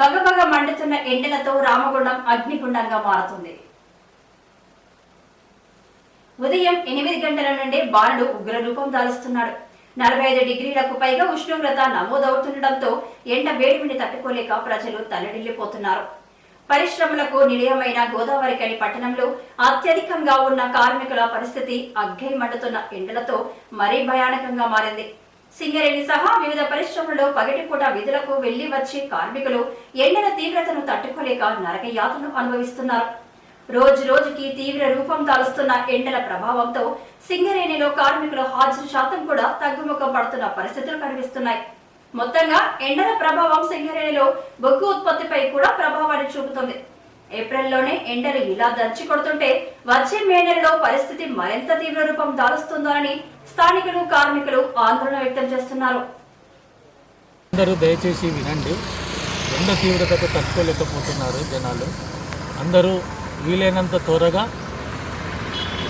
బగబగ మండుతున్న ఎండలతో రామగుండం అగ్నిగుండంగా మారుతుంది. ఉదయం ఎనిమిది గంటల నుండే బాలుడు ఉగ్ర రూపం దాలుస్తున్నాడు నలభై ఐదు డిగ్రీలకు పైగా ఉష్ణోగ్రత నమోదవుతుండటంతో ఎండ వేడిమిని తట్టుకోలేక ప్రజలు తల్లడిల్లిపోతున్నారు పరిశ్రమలకు నిలయమైన గోదావరికని పట్టణంలో అత్యధికంగా ఉన్న కార్మికుల పరిస్థితి అగ్గై మండుతున్న ఎండలతో మరీ భయానకంగా మారింది. సింగరేణి సహా వివిధ పరిశ్రమల్లో పగటిపూట విధులకు వెళ్ళి వచ్చే కార్మికులు ఎండల తీవ్రతను తట్టుకోలేక నరక యాతను అనుభవిస్తున్నారు. రోజు రోజుకి తీవ్ర రూపం దాలుస్తున్న ఎండల ప్రభావంతో సింగరేణిలో కార్మికుల హాజరు శాతం కూడా తగ్గుముఖం పడుతున్న పరిస్థితులు కనిపిస్తున్నాయి. మొత్తంగా ఎండల ప్రభావం సింగరేణిలో బొగ్గు ఉత్పత్తిపై కూడా ప్రభావాన్ని చూపుతుంది. ఏప్రిల్లోనే ఎండలు ఇలా దంచి కొడుతుంటే వచ్చే మే నెలలో పరిస్థితి మరింత తీవ్ర రూపం దాలుస్తుందని స్థానికులు కార్మికులు ఆందోళన వ్యక్తం చేస్తున్నారు. అందరూ దయచేసి వినండి. ఎండ తీవ్రతకు తట్టుకోలేకపోతున్నారు జనాలు. అందరూ వీలైనంత త్వరగా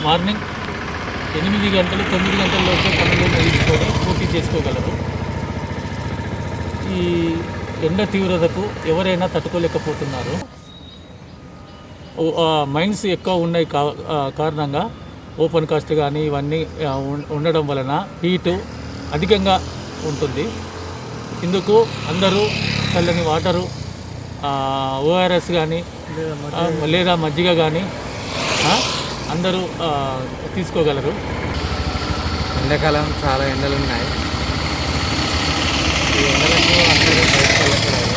మార్నింగ్ ఎనిమిది గంటలు తొమ్మిది గంటల్లోపు పనులు ముగించుకొని పూర్తి చేసుకోగలరు. ఈ ఎండ తీవ్రతకు ఎవరైనా తట్టుకోలేకపోతున్నారు. మైన్స్ ఎక్కువ ఉన్నాయి కా కారణంగా ఓపెన్ కాస్ట్ కానీ ఇవన్నీ ఉండడం వలన హీటు అధికంగా ఉంటుంది. ఇందుకు అందరూ చల్లని వాటరు ఓఆర్ఎస్ కానీ లేదా మజ్జిగ కానీ అందరూ తీసుకోగలరు. ఎండాకాలం చాలా ఎండలు ఉన్నాయి. ఈ ఎండలకు అందరూ బయటకు వెళ్ళకూడదు.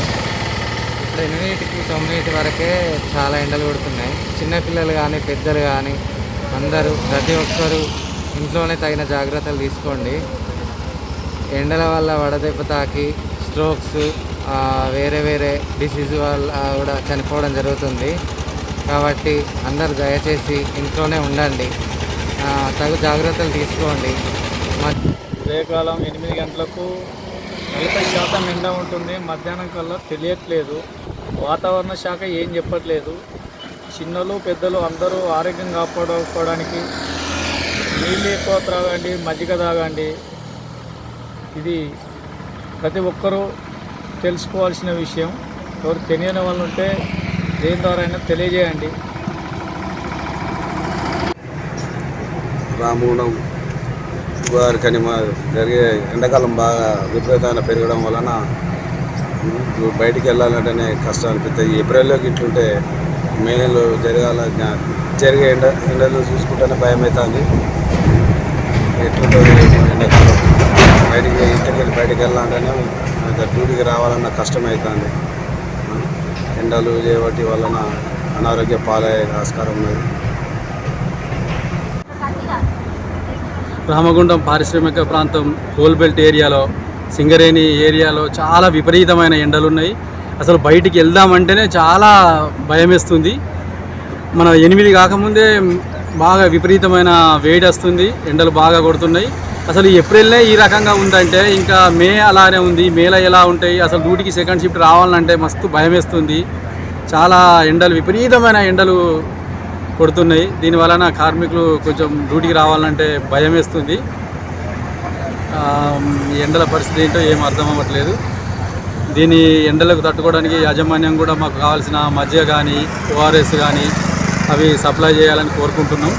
ఇప్పుడు ఎనిమిదింటికి తొమ్మిదింటి వరకే చాలా ఎండలు కొడుతున్నాయి. చిన్నపిల్లలు కానీ పెద్దలు కానీ అందరూ ప్రతి ఒక్కరూ ఇంట్లోనే తగిన జాగ్రత్తలు తీసుకోండి. ఎండల వల్ల వడదెబ్బ తాకి స్ట్రోక్స్ వేరే వేరే డిసీజ్ వల్ల కూడా చనిపోవడం జరుగుతుంది. కాబట్టి అందరూ దయచేసి ఇంట్లోనే ఉండండి. తగు జాగ్రత్తలు తీసుకోండి. మ- ఉదయకాలం ఎనిమిది గంటలకు నలభై శాతం ఎండ ఉంటుంది. మధ్యాహ్నం కల్లా తెలియట్లేదు. వాతావరణ శాఖ ఏం చెప్పట్లేదు. చిన్నలు పెద్దలు అందరూ ఆరోగ్యం కాపాడుకోవడానికి నీళ్ళు ఎక్కువ త్రాగండి మజ్జిగ తాగండి. ఇది ప్రతి ఒక్కరూ తెలుసుకోవాల్సిన విషయం. ఎవరు తెలియని వాళ్ళు ఉంటే దేని ద్వారా అయినా తెలియజేయండి. రామగుండం గోదావరి మా జరిగే ఎండాకాలం బాగా విపరీతంగా పెరగడం వలన బయటికి వెళ్ళాలంటేనే కష్టం అనిపిస్తుంది. ఏప్రిల్లోకి ఇట్లుంటే మే నెలలో జరగాల జరిగే ఎండ ఎండలు చూసుకుంటేనే భయం అవుతుంది ఎట్లుంటుంది ఏమో ఎండాకాలం? బయటికి ఇంటికి వెళ్ళి బయటికి వెళ్ళాలంటేనే డ్యూటీకి రావాలన్న కష్టం అవుతుంది ఎండలు చేయబట్టి వలన అనారోగ్య పాలయ్యే ఆస్కారం ఉన్నది. రామగుండం పారిశ్రామిక ప్రాంతం కోల్బెల్ట్ ఏరియాలో సింగరేణి ఏరియాలో చాలా విపరీతమైన ఎండలు ఉన్నాయి అసలు బయటికి వెళ్దామంటేనే చాలా భయమేస్తుంది. మన ఎనిమిది కాకముందే బాగా విపరీతమైన వేడి వస్తుంది ఎండలు బాగా కొడుతున్నాయి. అసలు ఏప్రిల్నే ఈ రకంగా ఉందంటే ఇంకా మే అలానే ఉంది. మేలో ఎలా ఉంటాయి? అసలు డ్యూటీకి సెకండ్ షిఫ్ట్ రావాలంటే మస్తు భయం వేస్తుంది చాలా ఎండలు విపరీతమైన ఎండలు కొడుతున్నాయి. దీని వలన కార్మికులు కొంచెం డ్యూటీకి రావాలంటే భయం వేస్తుంది ఎండల పరిస్థితి ఏంటో ఏం అర్థం అవ్వట్లేదు. దీని ఎండలకు తట్టుకోవడానికి యాజమాన్యం కూడా మాకు కావాల్సిన మజ్జిగ కానీ ఓఆర్ఎస్ కానీ అవి సప్లై చేయాలని కోరుకుంటున్నాం.